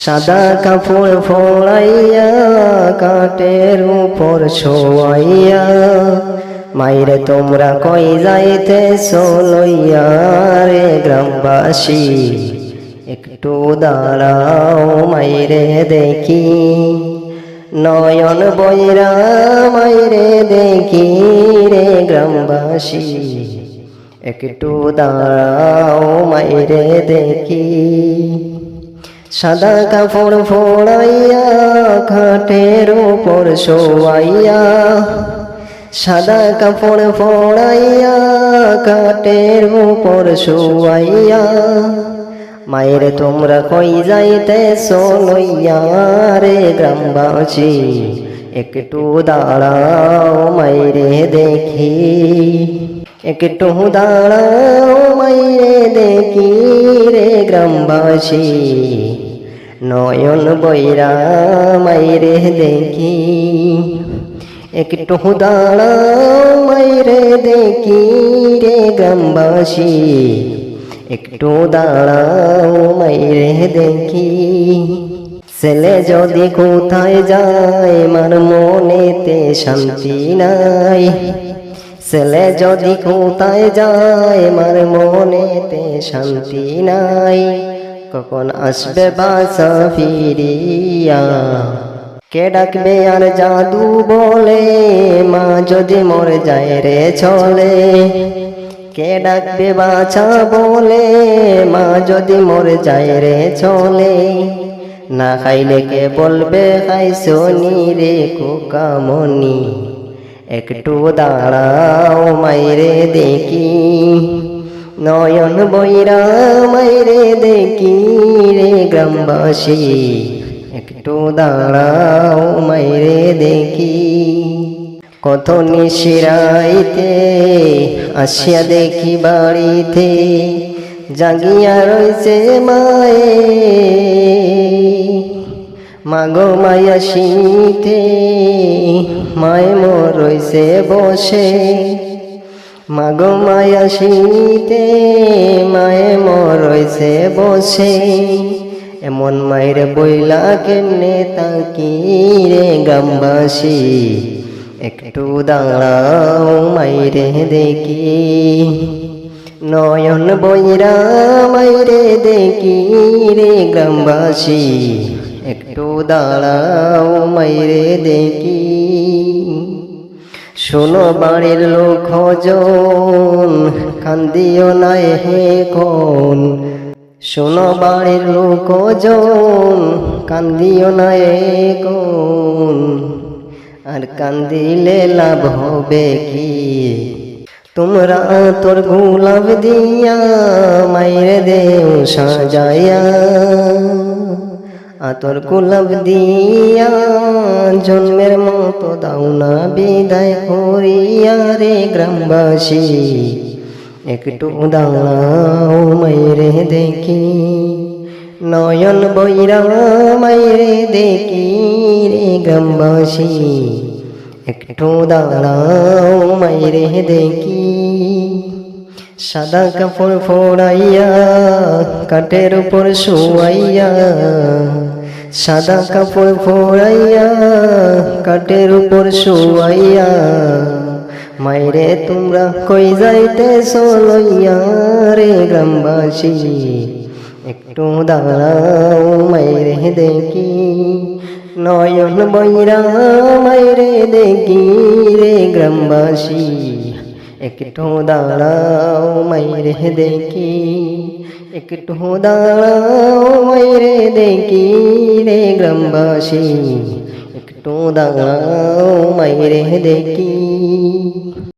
সাদা কাপড় ফোড়াইয়া কাটের উপর শোয়াইয়া, মাইরে তোমরা কই যাইতে লইয়া রে গ্রামবাসী? একটু দাঁড়াও মাইরে দেখি। নয়ন বৈরা মাইরে দেখি রে গ্রামবাসী। একটু দাঁড়াও মাইরে দেখি। সাদা কাপড় ফোড়াইয়া, খাটের উপর শোয়াইয়া। সাদা কাপড় ফোড়াইয়া কাটের উপর শোয়াইয়া। মায়ের তোমরা কই যাইতে লইয়া রে গ্রামবাসী? একটু দাঁড়াও মাইরে দেখি। একটু দাঁড়াও মাইরে দেখি রে গ্রামবাসী। নয়ন বৈরা মাইরে দেখি। একটু দাঁড়াও মাইরে দেখি রে গ্রামবাসী। একটু দাঁড়াও মাইরে দেখি। ছেলে যদি কোথায় যায়, মার মনেতে শান্তি নাই। ছেলে যদি কোথায় যায়, মার মনেতে শান্তি নাই। কখন আসবে বাসা ফিরিয়া? কে ডাকবে আর জাদু বলে? মা যদি মরে যায় রে চলে। কে ডাকবে বাছা বলে? মা যদি মরে যায় রে চলে। না খাইলে কে বলবে খাইছনি রে কোকামনি একটু দাঁড়াও মাইরে দেখি। নয়ন বৈরা মাইরে দেখি রে গ্রামবাসী। একটু দাঁড়াও মাইরে দেখি। কত নিশিরাইতে আসিয়া দেখি বাড়িতে, জাগিয়া রয়েছে মায়ে। মাগো মায়া শীতে, মায় মোর রয়েছে বসে। মাগো মায়া শীতে, মায়ে মোর রয়েছে বসে। এমন মায়ের বইলা কেমনে তাকি রে গ্রামবাসী? একটু দাঁড়াও মাইরে দেখি। নয়ন বইরা মাইরে দেখি রে গ্রামবাসী। একটু দাঁড়াও মাইরে দেখি। শোনো বাড়ির লোক জন, কান্দিও নাই হে কোন। শোনো বাড়ির লোক জন, কান্দিও নাই কোন। আর কান্দিলে লাভ হবে কি? তোমরা তোর গোলাপ দিয়া মাইরে দেও সাজাইয়া। আতর গোলাপ দিয়া জন্মের মতো দাও না বিদায় করিয়া রে গ্রামবাসী। একটু দাঁড়াও মাইরে দেখি, নয়ন বৈরা মাইরে দেখি রে গ্রামবাসী। একটু দাঁড়াও মাইরে দেখি, সাদা কাপড় ফোড়াইয়া, কাঠের উপর শুয়াইয়া সাদা কাপড় ফোড়াইয়া কাটের উপর শুয়াইয়া, মাইরে তোমরা কই যাইতে লইয়া রে গ্রামবাসী? একটু দাঁড়াও মাইরে দেখি, নয়ন বৈরা মাইরে দেখি রে গ্রামবাসী। একটু দাঁড়াও মাইরে দেখি, একটু দাঁড়াও মাইরে দেখি রে গ্রামবাসী একটু দাঁড়াও মাইরে দেখি